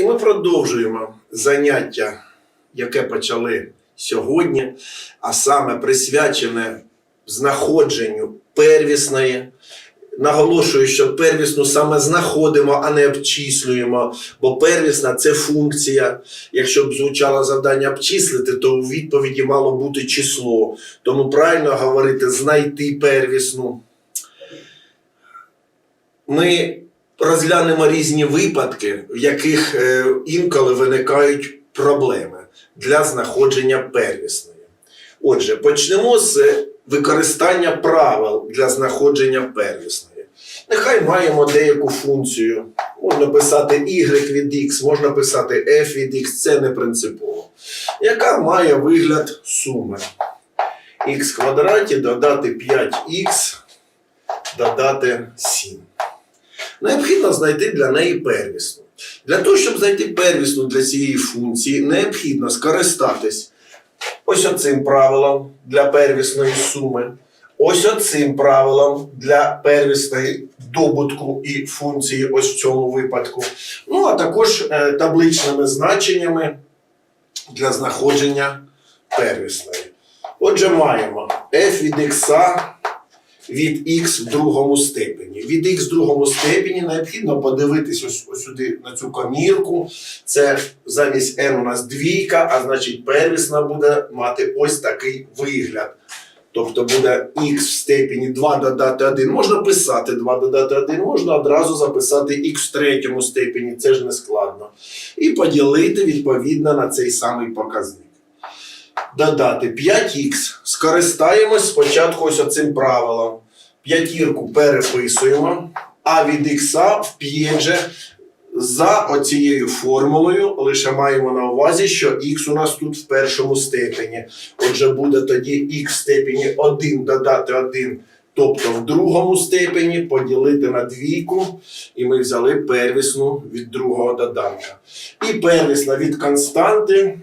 І ми продовжуємо заняття, яке почали сьогодні, а саме присвячене знаходженню первісної. Наголошую, що первісну саме знаходимо, а не обчислюємо, бо первісна це функція. Якщо б звучало завдання обчислити, то у відповіді мало бути число. Тому правильно говорити знайти первісну. Ми розглянемо різні випадки, в яких е, інколи виникають проблеми для знаходження первісної. Отже, почнемо з використання правил для знаходження первісної. Нехай маємо деяку функцію. Можна писати y від x, можна писати f від x, це не принципово. Яка має вигляд суми. х квадраті додати 5х, додати 7. Необхідно знайти для неї первісну. Для того, щоб знайти первісну для цієї функції, необхідно скористатись ось оцим правилом для первісної суми, ось оцим правилом для первісної добутку і функції, ось в цьому випадку. Ну, а також е, табличними значеннями для знаходження первісної. Отже, маємо f від x від x в другому степені. Від x в другому степені необхідно подивитись ось, ось сюди на цю комірку. Це замість n у нас двійка, а значить первісна буде мати ось такий вигляд. Тобто буде x в степені 2 додати 1. Можна писати 2 додати 1, можна одразу записати x в третьому степені, це ж не складно. І поділити відповідно на цей самий показник. Додати 5х. Скористаємось спочатку ось оцим правилом. П'ятірку переписуємо, а від х в 5 за оцією формулою лише маємо на увазі, що х у нас тут в першому степені. Отже, буде тоді х в степені 1 додати 1, тобто в другому степені поділити на двійку, і ми взяли первісну від другого доданка. І первісна від константи.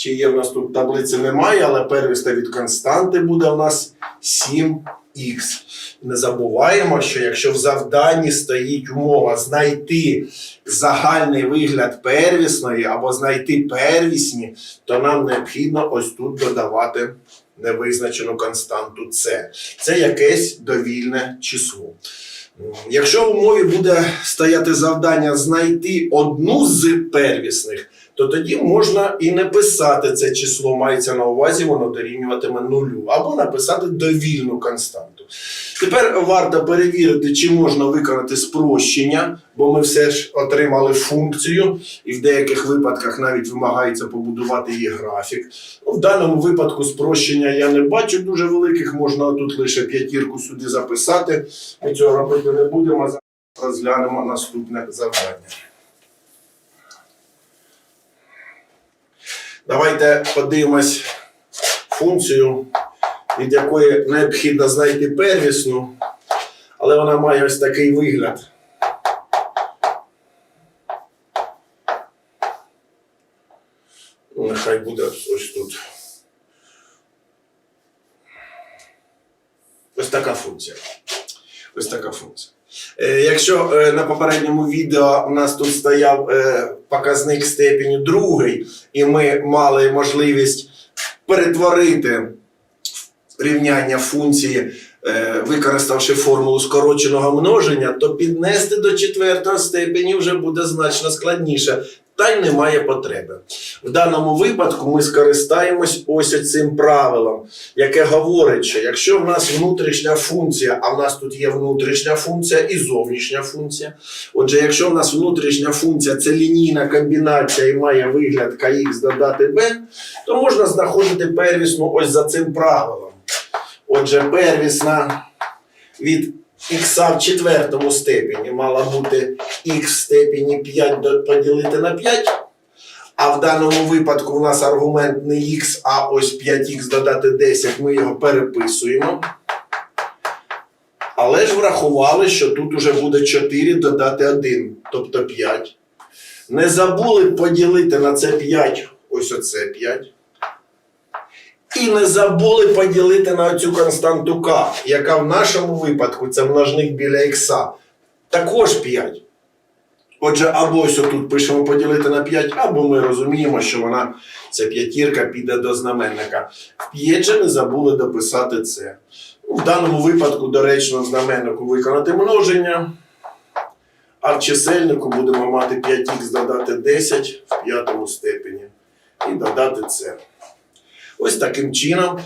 Чи є в нас тут таблиці немає, але первісна від константи буде у нас 7х. Не забуваємо, що якщо в завданні стоїть умова знайти загальний вигляд первісної або знайти первісні, то нам необхідно ось тут додавати невизначену константу С. Це якесь довільне число. Якщо в умові буде стояти завдання знайти одну з первісних, то тоді можна і не писати це число, мається на увазі, воно дорівнюватиме нулю, або написати довільну константу. Тепер варто перевірити, чи можна виконати спрощення, бо ми все ж отримали функцію, і в деяких випадках навіть вимагається побудувати її графік. Ну, в даному випадку спрощення я не бачу дуже великих, можна тут лише п'ятірку сюди записати. Ми цього робити не будемо, зараз розглянемо наступне завдання. Давайте подивимось функцію, від якої необхідно знайти первісну, але вона має ось такий вигляд. Ну, Нехай буде ось тут. Ось така функція. Ось така функція. Е, Якщо е, на попередньому відео у нас тут стояв е, показник степені другий, і ми мали можливість перетворити рівняння функції, е, використавши формулу скороченого множення, то піднести до четвертого степені вже буде значно складніше. Та й немає потреби. В даному випадку ми скористаємось ось цим правилом, яке говорить, що якщо в нас внутрішня функція, а в нас тут є внутрішня функція і зовнішня функція. Отже, якщо в нас внутрішня функція це лінійна комбінація і має вигляд kx додати b, то можна знаходити первісну ось за цим правилом. Отже, первісна від х в четвертому степені мала бути х в степені 5 поділити на 5. А в даному випадку у нас аргумент не х, а ось 5х додати 10, ми його переписуємо. Але ж врахували, що тут уже буде 4 додати 1, тобто 5. Не забули поділити на це 5, ось оце 5. І не забули поділити на цю константу k, яка в нашому випадку це множник біля х. Також 5. Отже, або ось тут пишемо поділити на 5, або ми розуміємо, що вона, ця п'ятірка піде до знаменника. В п'єдже не забули дописати це. В даному випадку доречно знаменнику виконати множення, а в чисельнику будемо мати 5х додати 10 в п'ятому степені і додати це. Ось таким чином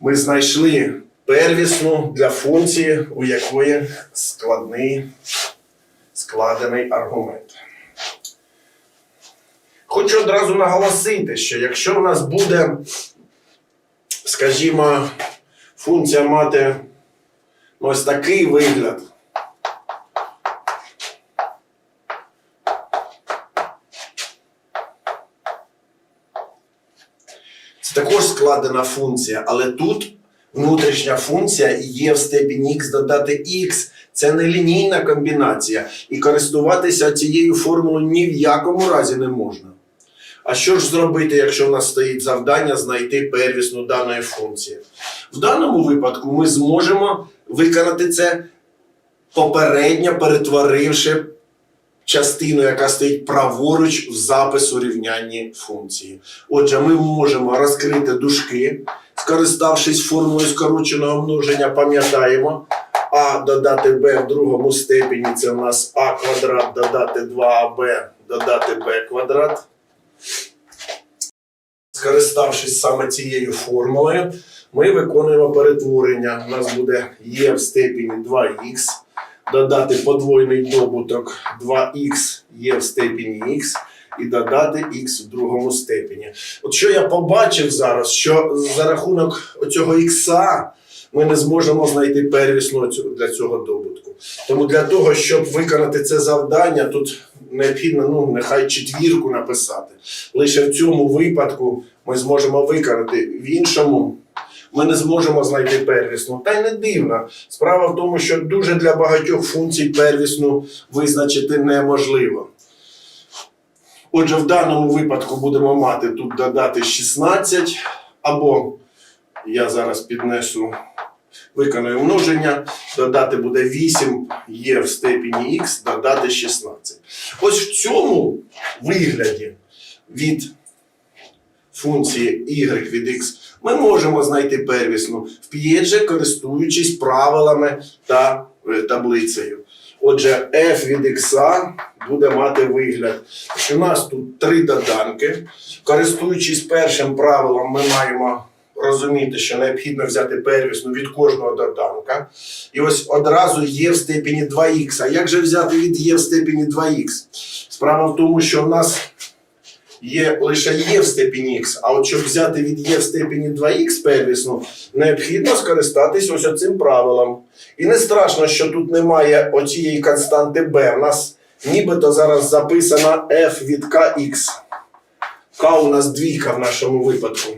ми знайшли первісну для функції, у якої складний складений аргумент. Хочу одразу наголосити, що якщо в нас буде, скажімо, функція мати ось такий вигляд. Це складена функція, але тут внутрішня функція є в степені х додати х. Це не лінійна комбінація, і користуватися цією формулою ні в якому разі не можна. А що ж зробити, якщо в нас стоїть завдання знайти первісну даної функції? В даному випадку ми зможемо виконати це попередньо перетворивши частину, яка стоїть праворуч в запис у рівнянні функції. Отже, ми можемо розкрити дужки, скориставшись формулою скороченого множення, пам'ятаємо. А додати b в другому степені це у нас а квадрат додати 2аб додати b квадрат. Скориставшись саме цією формулою, ми виконуємо перетворення. У нас буде є в степені 2х, додати подвойний добуток 2х є в степені х і додати х в другому степені. От що я побачив зараз, що за рахунок оцього х ми не зможемо знайти первісну для цього добутку. Тому для того, щоб виконати це завдання, тут необхідно ну, нехай четвірку написати. Лише в цьому випадку ми зможемо виконати. В іншому ми не зможемо знайти первісну. Та й не дивно. Справа в тому, що дуже для багатьох функцій первісну визначити неможливо. Отже, в даному випадку будемо мати тут додати 16, або я зараз піднесу, виконую множення, додати буде 8 є в степені х, додати 16. Ось в цьому вигляді від функції y від x ми можемо знайти первісну в п'єдже, користуючись правилами та е, таблицею. Отже, f від x буде мати вигляд, що у нас тут три доданки. Користуючись першим правилом, ми маємо розуміти, що необхідно взяти первісну від кожного доданка. І ось одразу є в степені 2х. А як же взяти від є в степені 2х? Справа в тому, що в нас є лише є в степені х, а от щоб взяти від є в степені 2х первісну, необхідно скористатись ось оцим правилом. І не страшно, що тут немає оцієї константи b. У нас нібито зараз записана f від kx. К у нас двійка в нашому випадку.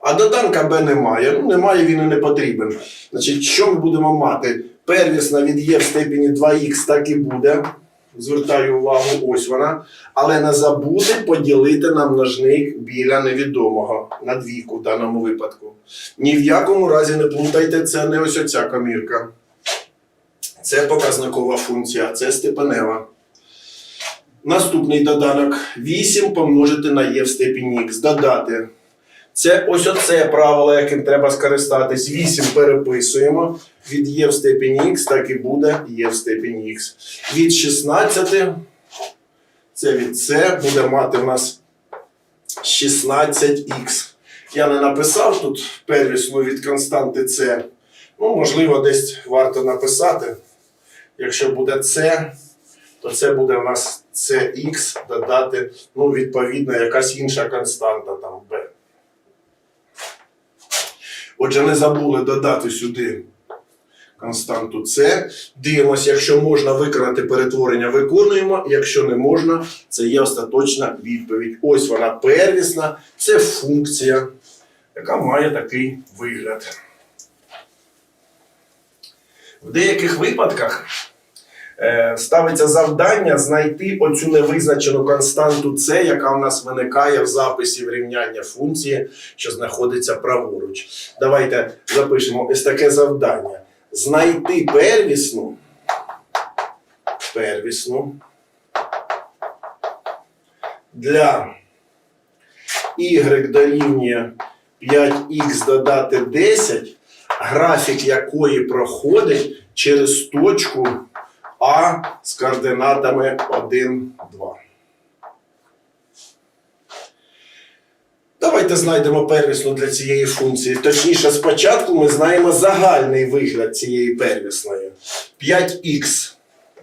А доданка b немає. Ну, немає, він і не потрібен. Значить, що ми будемо мати? Первісна від є в степені 2х так і буде. Звертаю увагу, ось вона. Але не забути поділити на множник біля невідомого на двійку в даному випадку. Ні в якому разі не плутайте, це не ось оця комірка. Це показникова функція, це степенева. Наступний доданок 8 помножити на є в степені х. Додати. Це ось оце правило, яким треба скористатись. 8 переписуємо. Від є в степені х, так і буде є в степені х. Від 16, це від це буде мати в нас 16х. Я не написав тут первісну від константи С. Ну, можливо, десь варто написати. Якщо буде С, то це буде у нас CX додати, ну, відповідно, якась інша константа там B. Отже, не забули додати сюди константу С. Дивимося, якщо можна виконати перетворення, виконуємо. Якщо не можна, це є остаточна відповідь. Ось вона первісна, це функція, яка має такий вигляд. В деяких випадках ставиться завдання знайти оцю невизначену константу С, яка в нас виникає в записі врівняння функції, що знаходиться праворуч. Давайте запишемо ось таке завдання. Знайти первісну, первісну для y дорівнює 5х додати 10, графік якої проходить через точку А з координатами 1, 2. Давайте знайдемо первісну для цієї функції. Точніше, спочатку ми знаємо загальний вигляд цієї первісної. 5х.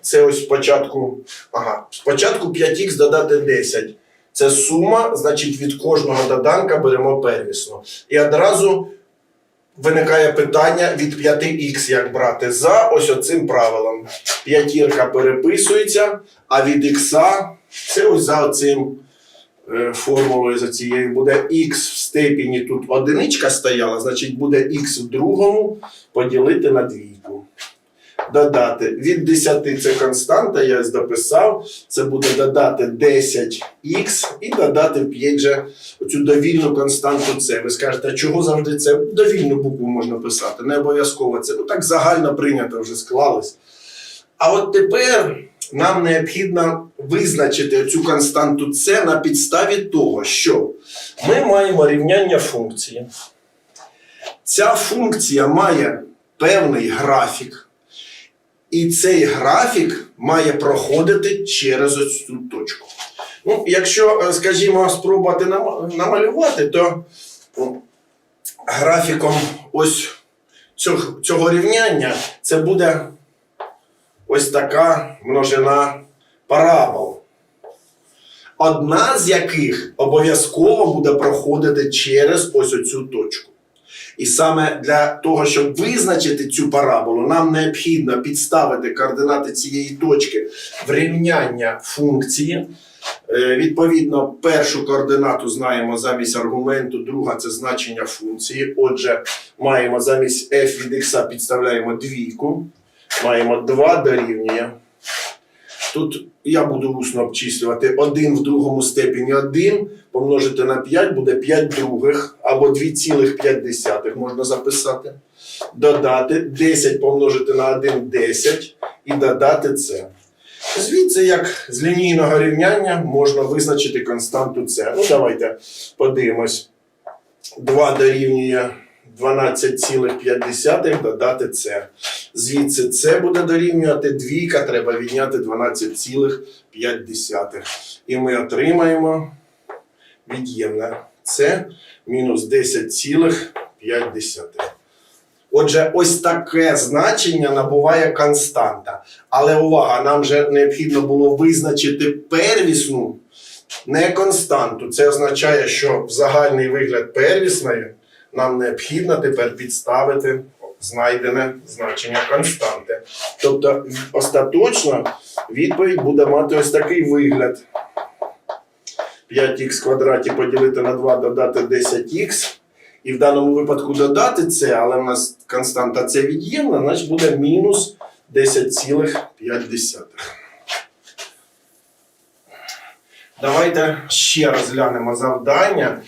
Це ось спочатку. Ага, спочатку 5х додати 10. Це сума, значить, від кожного доданка беремо первісну. І одразу виникає питання від 5х, як брати за ось оцим правилом. П'ятірка переписується, а від х це ось за оцим е, формулою за цією буде х в степені тут одиничка стояла, значить буде х в другому поділити на двійку. Додати від 10 це константа, я ось дописав. Це буде додати 10х і додати в 5 же оцю довільну константу С. Ви скажете, а чого завжди це довільну букву можна писати? Не обов'язково це. Ну так загально прийнято вже склалось. А от тепер нам необхідно визначити цю константу С на підставі того, що ми маємо рівняння функції. Ця функція має певний графік. І цей графік має проходити через ось цю точку. Ну, якщо, е, скажімо, спробувати намалювати, то графіком ось цього, цього рівняння це буде ось така множина парабол. Одна з яких обов'язково буде проходити через ось оцю точку. І саме для того, щоб визначити цю параболу, нам необхідно підставити координати цієї точки в рівняння функції. Е, Відповідно, першу координату знаємо замість аргументу, друга це значення функції. Отже, маємо замість f від x підставляємо двійку. Маємо 2 дорівнює. Тут я буду усно обчислювати 1 в другому степені 1 помножити на 5 буде 5 других або 2,5 можна записати. Додати 10 помножити на 1 10 і додати це. Звідси, як з лінійного рівняння, можна визначити константу С. Ну, давайте подивимось. 2 дорівнює 12,5 додати С. Звідси С буде дорівнювати двійка, треба відняти 12,5. І ми отримаємо від'ємне С мінус 10,5. Отже, ось таке значення набуває константа. Але увага, нам же необхідно було визначити первісну, не константу. Це означає, що загальний вигляд первісної нам необхідно тепер підставити знайдене значення константи. Тобто, остаточно відповідь буде мати ось такий вигляд. 5х квадраті поділити на 2 додати 10х. І в даному випадку додати це, але в нас константа це від'ємна, значить буде мінус 10,5. Давайте ще розглянемо завдання,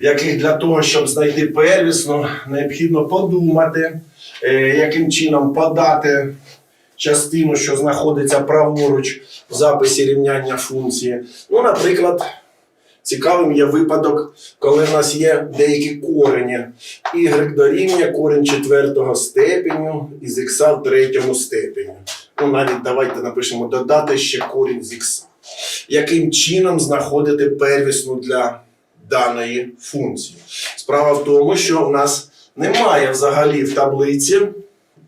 в яких для того, щоб знайти первісну, необхідно подумати, е, яким чином подати частину, що знаходиться праворуч в записі рівняння функції. Ну, наприклад, Цікавим є випадок, коли в нас є деякі корені. Y дорівнює корінь четвертого степеню із х в третьому степені. Ну, навіть давайте напишемо додати ще корінь з х. Яким чином знаходити первісну для даної функції? Справа в тому, що в нас немає взагалі в таблиці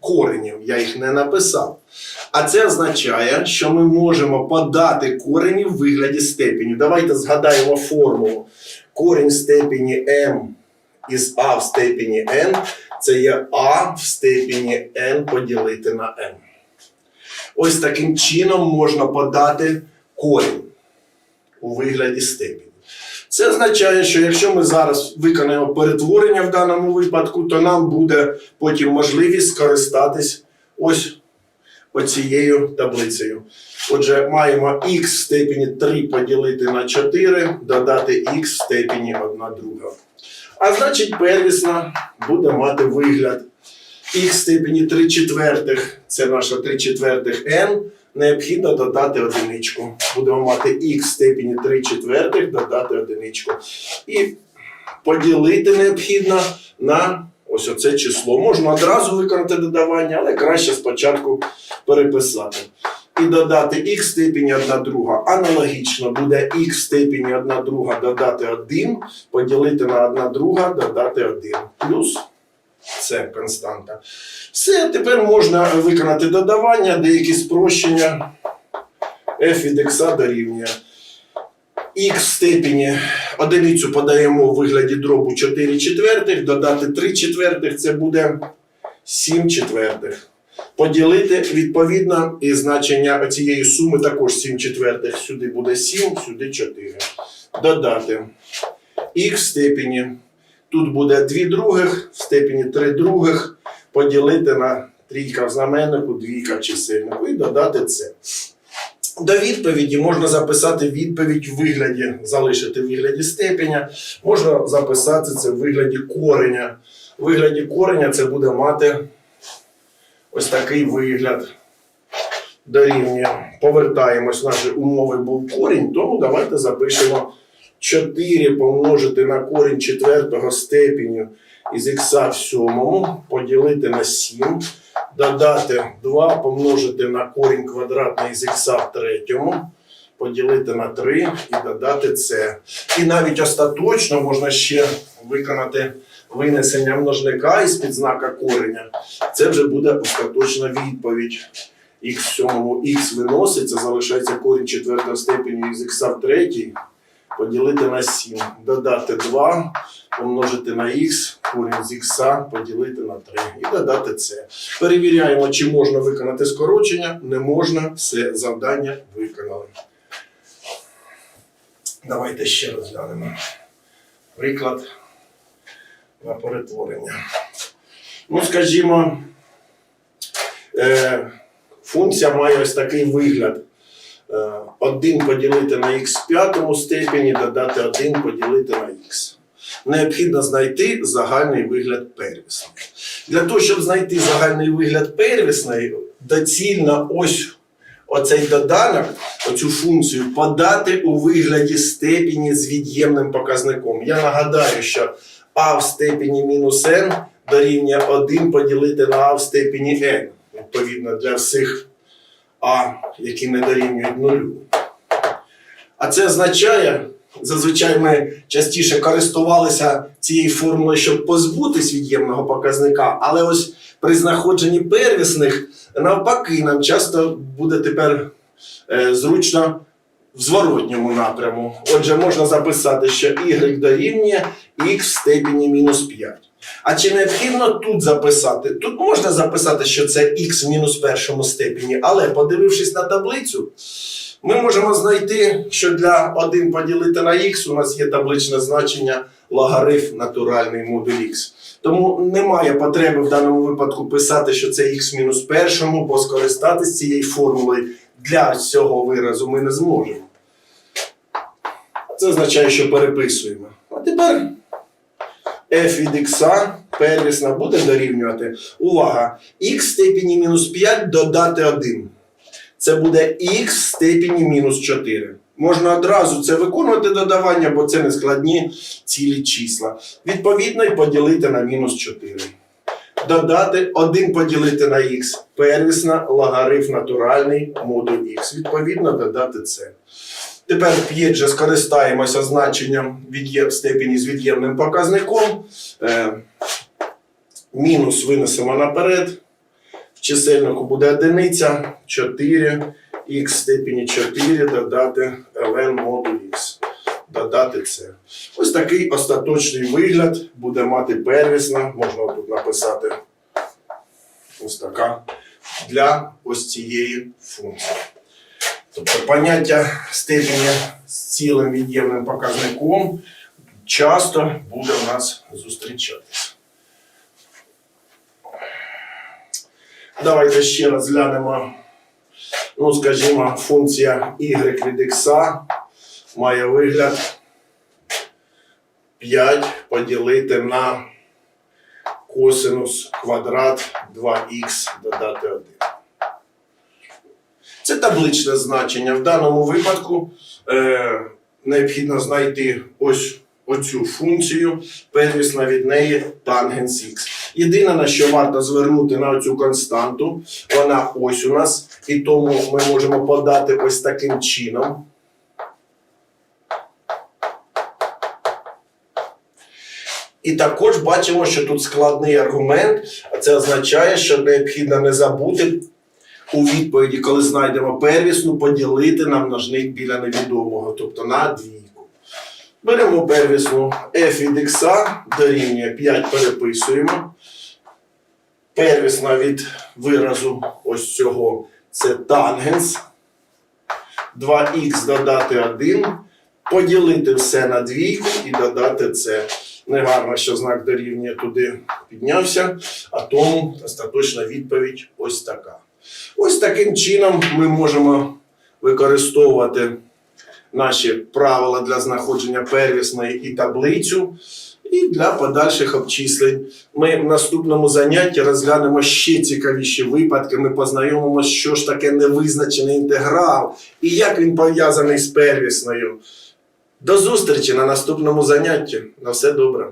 коренів, я їх не написав. А це означає, що ми можемо подати корені в вигляді степені. Давайте згадаємо формулу. Корінь степені m із а в степені n це є а в степені n поділити на m. Ось таким чином можна подати корінь у вигляді степені. Це означає, що якщо ми зараз виконаємо перетворення в даному випадку, то нам буде потім можливість скористатись ось оцією таблицею. Отже, маємо х в степені 3 поділити на 4, додати х в степені 1 друга. А значить, первісна буде мати вигляд х в степені 3 четвертих, це наша 3 четвертих n, необхідно додати одиничку. Будемо мати х степені 3 четвертих, додати одиничку. І поділити необхідно на ось оце число. Можна одразу виконати додавання, але краще спочатку переписати. І додати х степені 1 друга. Аналогічно буде х степені 1 друга додати 1, поділити на 1 друга, додати 1. Плюс це константа. Все, тепер можна виконати додавання, деякі спрощення. f від x дорівнює. Х в степені одиницю подаємо у вигляді дробу 4 четвертих, додати 3 четвертих це буде 7 четвертих. Поділити відповідно і значення цієї суми також 7 четвертих. Сюди буде 7, сюди 4. Додати х в степені. Тут буде 2 других, в степені 3 других. Поділити на трійка в знаменнику, двійка в чисельнику і додати це. До відповіді можна записати відповідь в вигляді, залишити в вигляді степеня, можна записати це в вигляді кореня. В вигляді кореня це буде мати ось такий вигляд. Дорівнює. Повертаємось, наші умови був корінь, тому давайте запишемо 4 помножити на корінь четвертого степеню із х в сьомому, поділити на 7, додати 2 помножити на корінь квадратний з х в третьому, поділити на 3 і додати це. І навіть остаточно можна ще виконати винесення множника із підзнака кореня. Це вже буде остаточна відповідь. Х в сьомому х виноситься, залишається корінь четвертого степеню із х в третій, поділити на 7, додати 2, помножити на х, корінь з х, поділити на 3 і додати це. Перевіряємо, чи можна виконати скорочення. Не можна, все завдання виконали. Давайте ще розглянемо. Приклад на перетворення. Ну, скажімо, е, функція має ось такий вигляд. Е, 1 поділити на х в п'ятому степені, додати 1 поділити на х. Необхідно знайти загальний вигляд первісної. Для того, щоб знайти загальний вигляд первісної, доцільно ось оцей доданок, оцю функцію подати у вигляді степені з від'ємним показником. Я нагадаю, що а в степені мінус n дорівнює 1 поділити на а в степені n. Відповідно, для всіх а, які не дорівнюють нулю. А це означає, зазвичай ми частіше користувалися цією формулою, щоб позбутись від'ємного показника, але ось при знаходженні первісних, навпаки, нам часто буде тепер е, зручно в зворотньому напряму. Отже, можна записати, що y дорівнює x в степені мінус 5. А чи необхідно тут записати? Тут можна записати, що це x в мінус першому степені, але подивившись на таблицю, ми можемо знайти, що для 1 поділити на х у нас є табличне значення логарифм натуральний модуль х. Тому немає потреби в даному випадку писати, що це х мінус першому, бо скористатись цією формулою для цього виразу ми не зможемо. Це означає, що переписуємо. А тепер f від x первісна буде дорівнювати. Увага! х в степені мінус 5 додати 1. Це буде х в степені мінус 4. Можна одразу це виконувати додавання, бо це не складні цілі числа. Відповідно, і поділити на мінус 4. Додати 1 поділити на х. Первісна логарифм натуральний модуль х. Відповідно, додати це. Тепер п'єть же скористаємося значенням від'єм степені з від'ємним показником. Е, мінус винесемо наперед. В чисельнику буде одиниця 4 х степені 4 додати ln модуль х. Додати це. Ось такий остаточний вигляд буде мати первісна, можна тут написати ось така для ось цієї функції. Тобто поняття степені з цілим від'ємним показником часто буде у нас зустрічатися. Давайте ще раз глянемо. Ну, скажімо, функція y від x має вигляд 5 поділити на косинус квадрат 2х додати 1. Це табличне значення. В даному випадку е, необхідно знайти ось оцю функцію, первісна від неї тангенс х. Єдине, на що варто звернути на цю константу, вона ось у нас, і тому ми можемо подати ось таким чином. І також бачимо, що тут складний аргумент, а це означає, що необхідно не забути у відповіді, коли знайдемо первісну, поділити на множник біля невідомого, тобто на двійку. Беремо первісну f від x дорівнює 5 переписуємо. Первісна від виразу ось цього це тангенс. 2х додати 1, поділити все на двійку і додати це. Негарно, що знак дорівнює туди піднявся, а тому остаточна відповідь ось така. Ось таким чином ми можемо використовувати наші правила для знаходження первісної і таблицю, і для подальших обчислень. Ми в наступному занятті розглянемо ще цікавіші випадки. Ми познайомимося, що ж таке невизначений інтеграл і як він пов'язаний з первісною. До зустрічі на наступному занятті. На все добре.